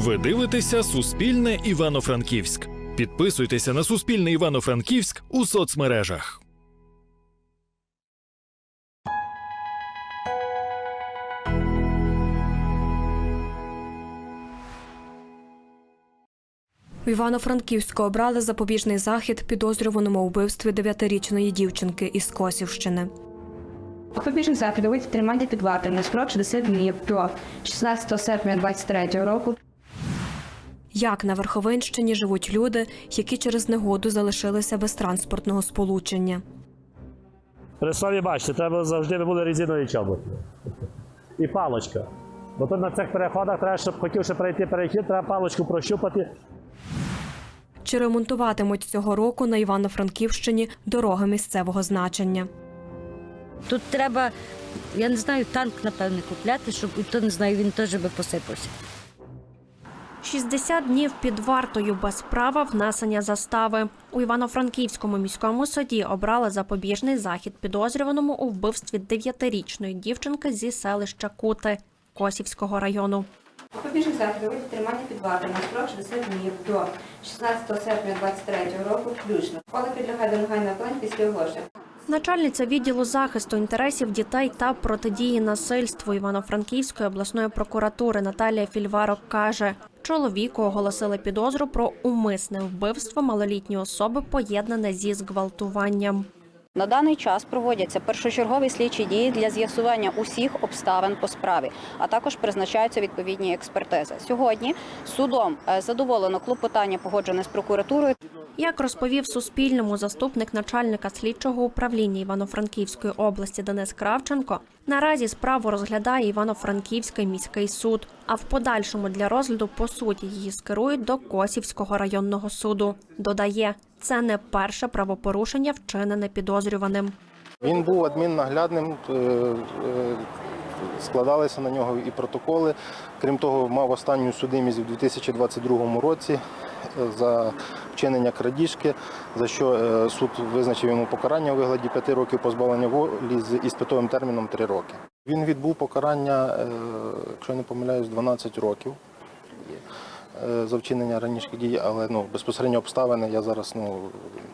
Ви дивитеся Суспільне Івано-Франківськ. Підписуйтеся на Суспільне Івано-Франківськ у соцмережах. В Івано-Франківську обрали запобіжний захід підозрюваному у вбивстві дев'ятирічної дівчинки із Косівщини. Побіжний захід у тримання під вартою на строк 60 днів до 16 серпня 2023 року Як на Верховинщині живуть люди, які через негоду залишилися без транспортного сполучення. При слові бачите, треба завжди були резинові чоботи. І палочка. Бо тут на цих переходах треба, щоб хотівши перейти перехід, треба палочку прощупати. Чи ремонтуватимуть цього року на Івано-Франківщині дороги місцевого значення? Тут треба, я не знаю, танк, напевне, купляти, щоб і то не знаю, він теж би посипався. 60 днів під вартою без права внесення застави. У Івано-Франківському міському суді обрали запобіжний захід підозрюваному у вбивстві дев'ятирічної дівчинки зі селища Кути Косівського району. Побіжний захід у тримання під вартою на строк 60 днів до 16 серпня 2023 року включно. Коли підлягає до негайного плану після оголошення. Начальниця відділу захисту інтересів дітей та протидії насильству Івано-Франківської обласної прокуратури Наталія Фільварок каже, чоловіку оголосили підозру про умисне вбивство малолітньої особи, поєднане зі зґвалтуванням. На даний час проводяться першочергові слідчі дії для з'ясування усіх обставин по справі, а також призначаються відповідні експертизи. Сьогодні судом е, задоволено клопотання, погоджене з прокуратурою. Як розповів Суспільному заступник начальника слідчого управління Івано-Франківської області Денис Кравченко, наразі справу розглядає Івано-Франківський міський суд, а в подальшому для розгляду по суті її скерують до Косівського районного суду. Додає, це не перше правопорушення, вчинене підозрюваним. Він був адміннаглядним, е, е, складалися на нього і протоколи. Крім того, мав останню судимість у 2022 році е, за вчинення крадіжки, за що суд визначив йому покарання у вигляді 5 років позбавлення волі з іспитовим терміном 3 роки. Він відбув покарання, якщо не помиляюсь, 12 років за вчинення раніших дій, але ну, безпосередньо обставини я зараз ну,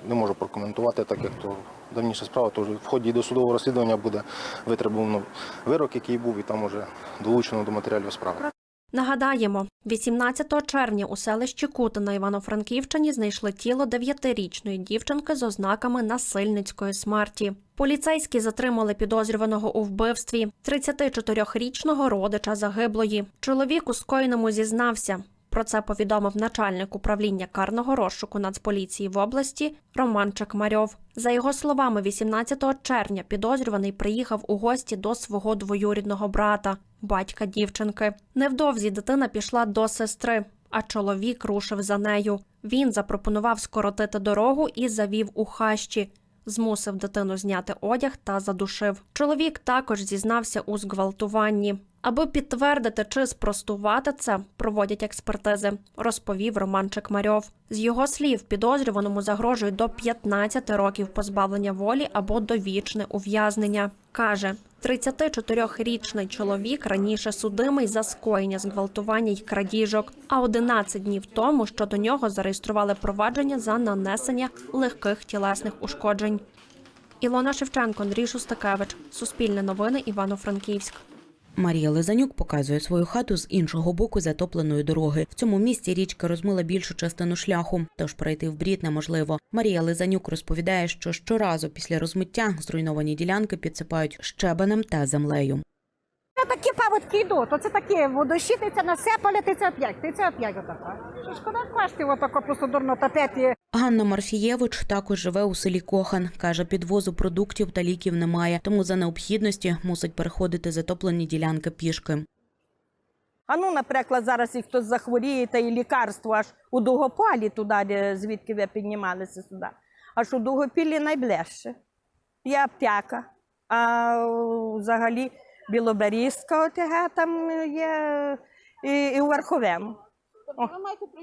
не можу прокоментувати, так як то давніша справа, то в ході досудового розслідування буде витребувано вирок, який був, і там вже долучено до матеріалів справи. Нагадаємо, 18 червня у селищі Кути на Івано-Франківщині знайшли тіло дев'ятирічної дівчинки з ознаками насильницької смерті. Поліцейські затримали підозрюваного у вбивстві 34-річного родича загиблої. Чоловік у скоєному зізнався. Про це повідомив начальник управління карного розшуку Нацполіції в області Роман Чекмарьов. За його словами, 18 червня підозрюваний приїхав у гості до свого двоюрідного брата, батька дівчинки. Невдовзі дитина пішла до сестри, а чоловік рушив за нею. Він запропонував скоротити дорогу і завів у хащі. Змусив дитину зняти одяг та задушив. Чоловік також зізнався у зґвалтуванні. Аби підтвердити чи спростувати це, проводять експертизи, розповів Роман Чекмарьов. З його слів, підозрюваному загрожує до 15 років позбавлення волі або довічне ув'язнення. Каже, 34-річний чоловік раніше судимий за скоєння зґвалтування й крадіжок, а 11 днів тому щодо нього зареєстрували провадження за нанесення легких тілесних ушкоджень. Ілона Шевченко, Андрій Шустакевич, Суспільне новини, Івано-Франківськ. Марія Лизанюк показує свою хату з іншого боку затопленої дороги. В цьому місці річка розмила більшу частину шляху, тож пройти в брід неможливо. Марія Лизанюк розповідає, що щоразу після розмиття зруйновані ділянки підсипають щебенем та землею. Такі паводки йдуть, оце таке, водощититься на все, полетиться опять, ти це опять отака. Шкода коштів отако просто дурно топити. Ганна Марфієвич також живе у селі Кохан. каже, підвозу продуктів та ліків немає, тому за необхідності мусить переходити затоплені ділянки пішки. А ну, наприклад, зараз і хтось захворіє, та і лікарство аж у Довгополі, туди, звідки ви піднімалися сюди. Аж у Довгопіллі найближче. Є аптека, а взагалі Білоберізька ОТГ там є і, і у Верховому. О,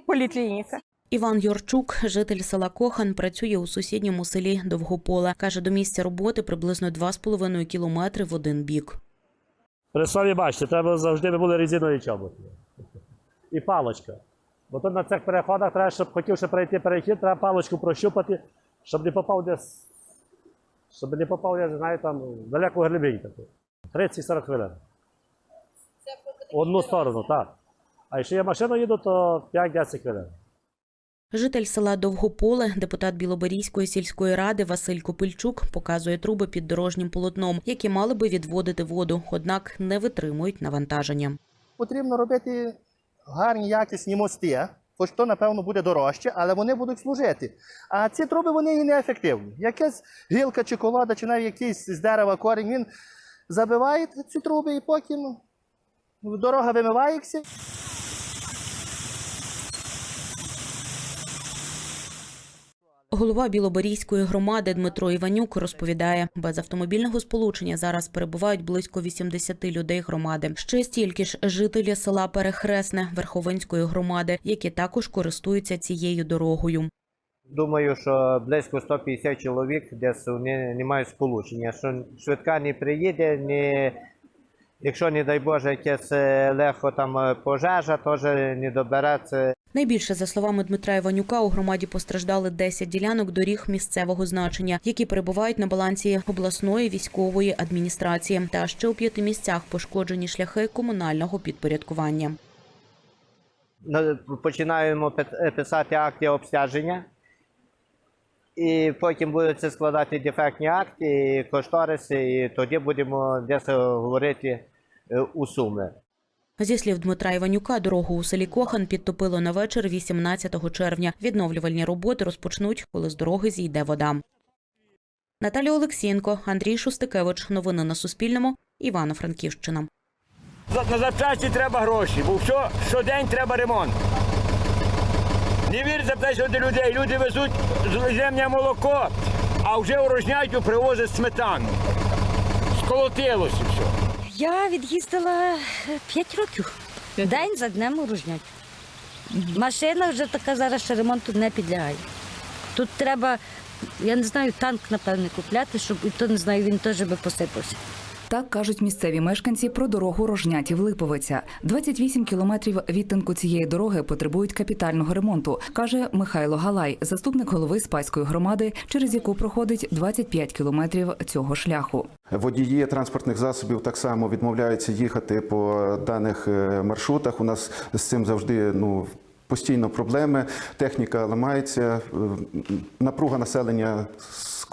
поліклініка. Іван Юрчук, житель села Кохан, працює у сусідньому селі Довгополе. Каже, до місця роботи приблизно 2,5 кілометри в один бік. При слові бачите, треба завжди би були резинові чоботи. і палочка. Бо тут на цих переходах треба, щоб хотів ще перейти перехід, треба палочку прощупати, щоб не попав десь. Щоб не попав, я не знаю, там в далеку глибинь таку. 30-40 хвилин. В одну сторону, так. А якщо я машину їду, то 5-10 хвилин. Житель села Довгополе, депутат Білоберізької сільської ради Василь Копильчук показує труби під дорожнім полотном, які мали би відводити воду, однак не витримують навантаження. потрібно робити гарні якісні мости, хоч то, напевно, буде дорожче, але вони будуть служити. А ці труби вони і неефективні. Якась гілка чи колода, чи навіть якийсь з дерева корінь, він забиває ці труби і потім дорога вимивається. Голова Білоберізької громади Дмитро Іванюк розповідає, без автомобільного сполучення зараз перебувають близько 80 людей громади. Ще стільки ж жителі села Перехресне Верховинської громади, які також користуються цією дорогою. Думаю, що близько 150 чоловік десь вони не мають сполучення. Що швидка не приїде, не... якщо, не дай Боже, якесь е, легко там е, пожежа, теж не добереться. Найбільше, за словами Дмитра Іванюка, у громаді постраждали 10 ділянок доріг місцевого значення, які перебувають на балансі обласної військової адміністрації. Та ще у п'яти місцях пошкоджені шляхи комунального підпорядкування. Починаємо е, писати акти обстеження. І потім будуть складати дефектні акти, і кошториси, і тоді будемо десь говорити е, у суми. Зі слів Дмитра Іванюка, дорогу у селі Кохан підтопило на вечір 18 червня. Відновлювальні роботи розпочнуть, коли з дороги зійде вода. Наталія Олексієнко, Андрій Шустикевич. Новини на Суспільному. Івано-Франківщина. На запчасті треба гроші, бо що, щодень треба ремонт. Не вір запитайся до людей. Люди везуть земне молоко, а вже у Рожнятю привозять сметану. Сколотилося все. Я від'їздила 5 років. День за днем урожнять. Машина вже така зараз що ремонту не підлягає. Тут треба, я не знаю, танк, напевне, купляти, щоб і то не знаю, він теж би посипався. Так кажуть місцеві мешканці про дорогу Рожнятів Липовиця. 28 кілометрів відтинку цієї дороги потребують капітального ремонту, каже Михайло Галай, заступник голови Спаської громади, через яку проходить 25 кілометрів цього шляху. Водії транспортних засобів так само відмовляються їхати по даних е, маршрутах. У нас з цим завжди ну. Постійно проблеми, техніка ламається, е, напруга населення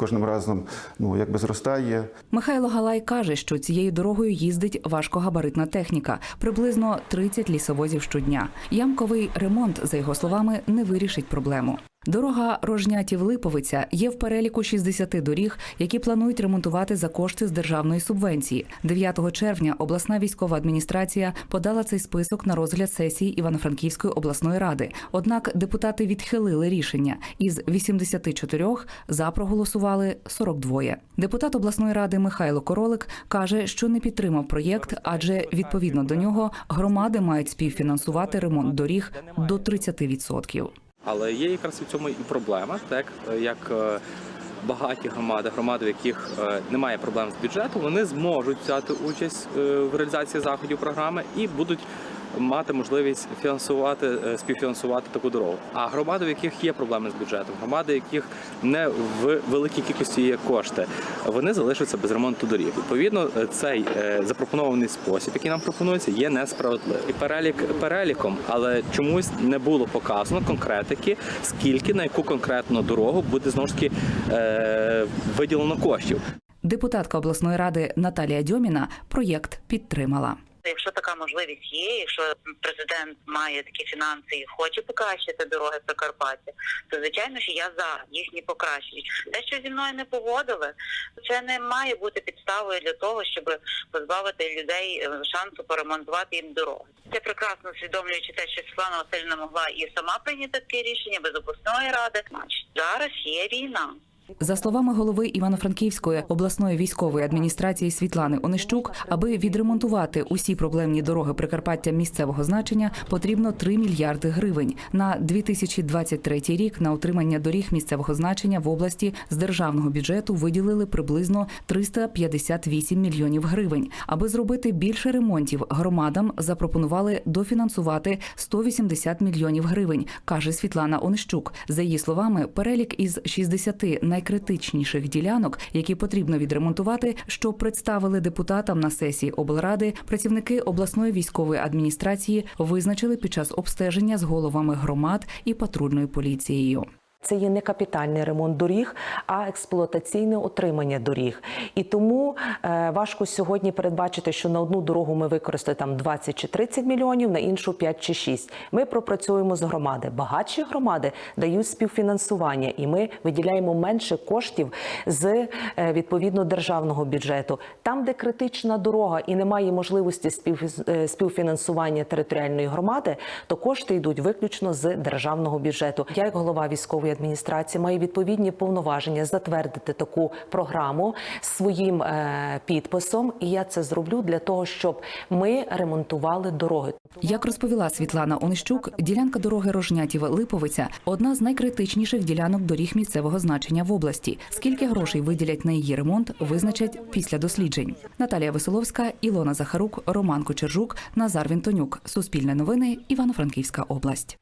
кожним разом ну якби зростає. Михайло Галай каже, що цією дорогою їздить важкогабаритна техніка, приблизно 30 лісовозів щодня. Ямковий ремонт, за його словами, не вирішить проблему. Дорога Рожнятів-Липовиця є в переліку 60 доріг, які планують ремонтувати за кошти з державної субвенції. 9 червня обласна військова адміністрація подала цей список на розгляд сесії Івано-Франківської обласної ради. Однак депутати відхилили рішення. Із 84 за проголосували 42. Депутат обласної ради Михайло Королик каже, що не підтримав проєкт, адже відповідно до нього громади мають співфінансувати ремонт доріг до 30%. Але є якраз в цьому і проблема, так як е, багаті громади, громади, в яких е, немає проблем з бюджетом, вони зможуть взяти участь е, в реалізації заходів програми і будуть мати можливість фінансувати, е, співфінансувати таку дорогу. А громади, в яких є проблеми з бюджетом, громади, в яких не в великій кількості є кошти, вони залишаться без ремонту доріг. Відповідно, е, цей е, запропонований спосіб, який нам пропонується, є несправедливий. І перелік переліком, але чомусь не було показано конкретики, скільки на яку конкретну дорогу буде знову ж таки виділено коштів. Депутатка обласної ради Наталія Дьоміна проєкт підтримала. Якщо така можливість є, якщо президент має такі фінанси і хоче покращити дороги Прикарпаття, то звичайно що я за їхні покращення. Те, що зі мною не погодили, це не має бути підставою для того, щоб позбавити людей е, шансу поремонтувати їм дороги. Це прекрасно усвідомлюючи те, що Світлана Васильівна могла і сама прийняти таке рішення без обласної ради. Зараз є війна. За словами голови Івано-Франківської обласної військової адміністрації Світлани Онищук, аби відремонтувати усі проблемні дороги Прикарпаття місцевого значення, потрібно 3 мільярди гривень. На 2023 рік на утримання доріг місцевого значення в області з державного бюджету виділили приблизно 358 мільйонів гривень. Аби зробити більше ремонтів, громадам запропонували дофінансувати 180 мільйонів гривень, каже Світлана Онищук. За її словами, перелік із 60 найкритичніших ділянок, які потрібно відремонтувати, що представили депутатам на сесії облради, працівники обласної військової адміністрації визначили під час обстеження з головами громад і патрульною поліцією. Це є не капітальний ремонт доріг, а експлуатаційне отримання доріг. І тому е, важко сьогодні передбачити, що на одну дорогу ми використаємо там 20 чи 30 мільйонів, на іншу 5 чи 6. Ми пропрацюємо з громади. Багатші громади дають співфінансування, і ми виділяємо менше коштів з е, відповідно державного бюджету. Там, де критична дорога і немає можливості е, співфінансування територіальної громади, то кошти йдуть виключно з державного бюджету. Я, як голова військової адміністрації, маю відповідні повноваження затвердити таку програму своїм е, підписом, і я це зроблю для того, щоб ми ремонтували дороги. Як розповіла Світлана Онищук, ділянка дороги Рожнятів-Липовиця одна з найкритичніших ділянок доріг місцевого значення в області. Скільки грошей виділять на її ремонт, визначать після досліджень. Наталія Веселовська, Ілона Захарук, Роман Кочержук, Назар Вінтонюк. Суспільне новини, Івано-Франківська область.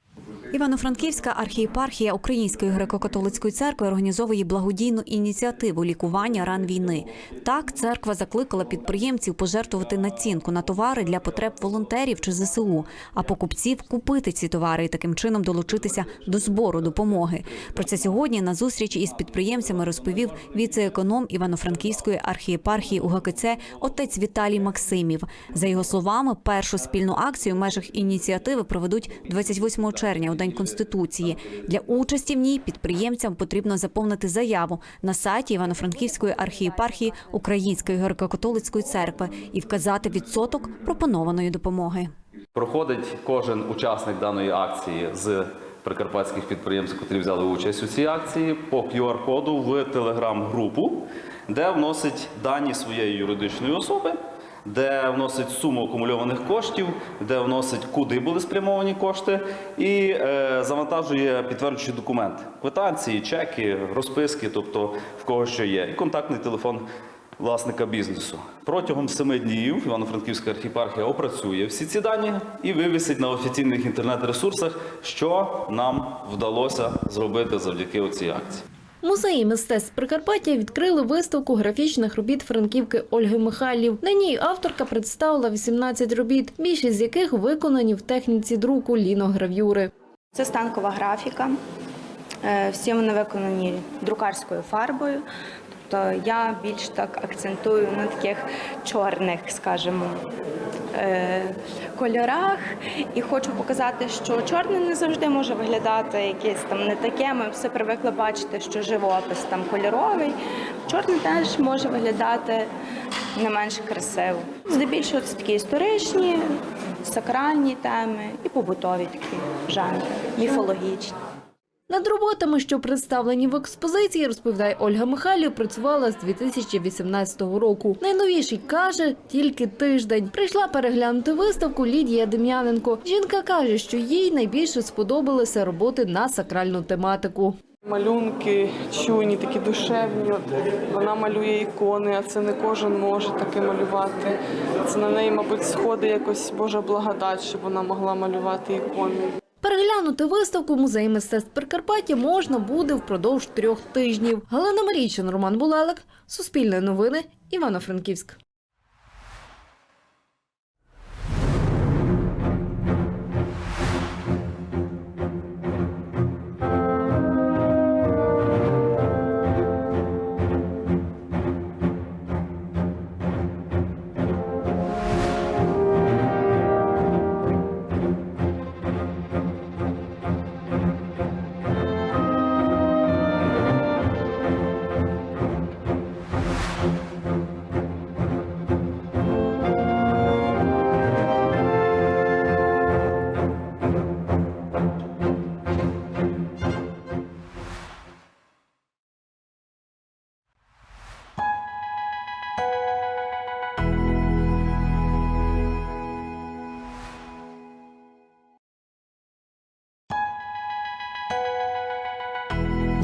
Івано-Франківська архієпархія Української греко-католицької церкви організовує благодійну ініціативу лікування ран війни. Так, церква закликала підприємців пожертвувати націнку на товари для потреб волонтерів чи ЗСУ, а покупців купити ці товари і таким чином долучитися до збору допомоги. Про це сьогодні на зустрічі із підприємцями розповів віце-економ Івано-Франківської архієпархії УГКЦ отець Віталій Максимів. За його словами, першу спільну акцію в межах ініціативи проведуть 28 червня День Конституції. Для участі в ній підприємцям потрібно заповнити заяву на сайті Івано-Франківської архієпархії Української греко-католицької церкви і вказати відсоток пропонованої допомоги. Проходить кожен учасник даної акції з прикарпатських підприємств, які взяли участь у цій акції, по QR-коду в телеграм-групу, де вносить дані своєї юридичної особи, де вносить суму акумульованих коштів, де вносить, куди були спрямовані кошти, і е, завантажує підтверджуючі документи: квитанції, чеки, розписки, тобто в кого що є, і контактний телефон власника бізнесу. Протягом семи днів Івано-Франківська архіпархія опрацює всі ці дані і вивісить на офіційних інтернет-ресурсах, що нам вдалося зробити завдяки цій акції. Музеї мистецтв Прикарпаття відкрили виставку графічних робіт франківки Ольги Михайлів. На ній авторка представила 18 робіт, більшість з яких виконані в техніці друку ліногравюри. Це станкова графіка. Е, Всі вони виконані друкарською фарбою. Тобто я більш так акцентую на таких чорних, скажімо, е, кольорах. І хочу показати, що чорне не завжди може виглядати якесь там не таке. Ми все привикли бачити, що живопис там кольоровий. Чорне теж може виглядати не менш красиво. Здебільшого це такі історичні, сакральні теми і побутові такі жанри, міфологічні. Над роботами, що представлені в експозиції, розповідає Ольга Михайлів, працювала з 2018 року. Найновіший каже, тільки тиждень. Прийшла переглянути виставку Лідія Дем'яненко. Жінка каже, що їй найбільше сподобалися роботи на сакральну тематику. Малюнки чуйні, такі душевні. Вона малює ікони, а це не кожен може таке малювати. Це на неї, мабуть, сходить якось Божа благодать, щоб вона могла малювати ікони. Переглянути виставку музею мистецтв Прикарпаття можна буде впродовж трьох тижнів. Галина Марійчин, Роман Булелик, Суспільне новини, Івано-Франківськ.